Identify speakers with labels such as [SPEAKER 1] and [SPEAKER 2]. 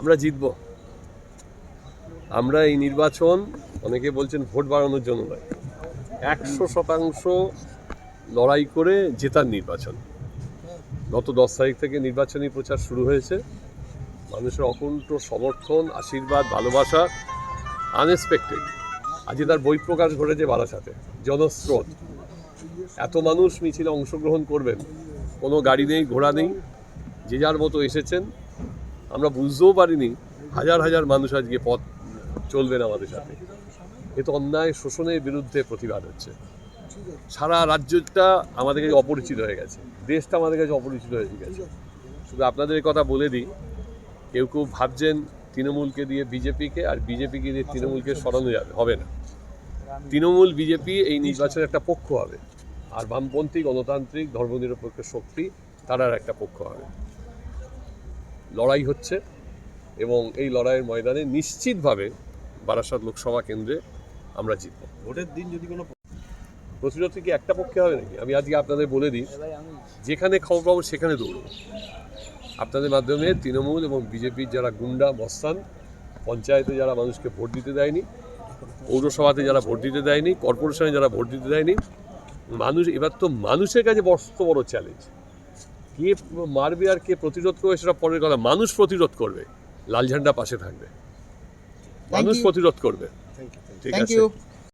[SPEAKER 1] আমরা জিতব। আমরা এই নির্বাচন, অনেকে বলছেন ভোট বাড়ানোর জন্য নয়, একশো শতাংশ লড়াই করে জেতার নির্বাচন। গত দশ তারিখ থেকে নির্বাচনী প্রচার শুরু হয়েছে। মানুষের অকুণ্ঠ সমর্থন, আশীর্বাদ, ভালোবাসা আনএক্সপেক্টেড আজকে তার বই প্রকাশ ঘটেছে বারাসাতে জনস্রোত। এত মানুষ মিছিলে অংশগ্রহণ করবেন, কোনো গাড়ি নেই, ঘোড়া নেই, যে যার মতো এসেছেন আমরা বুঝতেও পারিনি, হাজার হাজার মানুষ আজকে পথ চলবেন আমাদের সাথে। এ তো অন্যায় শোষণের বিরুদ্ধে প্রতিবাদ হচ্ছে। সারা রাজ্যটা আমাদের কাছে অপরিচিত হয়ে গেছে। দেশটা আমাদের কাছে অপরিচিত হয়ে গেছে। শুধু আপনাদের কথা বলে দিই, কেউ কেউ ভাবছেন তৃণমূলকে দিয়ে বিজেপিকে, আর বিজেপিকে দিয়ে তৃণমূলকে সরানো যাবে, হবে না। তৃণমূল, বিজেপি এই নির্বাচনের একটা পক্ষ হবে। আর বামপন্থী, গণতান্ত্রিক, ধর্মনিরপেক্ষ শক্তি, তারার একটা পক্ষ হবে। লড়াই হচ্ছে এবং এই লড়াইয়ের ময়দানে নিশ্চিতভাবে বারাসাত লোকসভা কেন্দ্রে আমরা জিতব।
[SPEAKER 2] ভোটের দিন যদি কোনো
[SPEAKER 1] প্রতিরোধ কি একটা পক্ষে হবে নাকি? আমি আজকে আপনাদের বলে দিই যেখানে খবর পাবো সেখানে দৌড়ব আপনাদের মাধ্যমে তৃণমূল এবং বিজেপির যারা গুন্ডা মস্তান পঞ্চায়েতে যারা মানুষকে ভোট দিতে দেয়নি পৌরসভাতে যারা ভোট দিতে দেয়নি কর্পোরেশনে যারা ভোট দিতে দেয়নি মানুষ এবার তো মানুষের কাছে বড় বড় চ্যালেঞ্জ। কে মারবে আর কে প্রতিরোধ করবে সেটা পরের কথা। মানুষ প্রতিরোধ করবে লাল ঝান্ডা পাশে থাকবে। মানুষ প্রতিরোধ করবে। ঠিক আছে?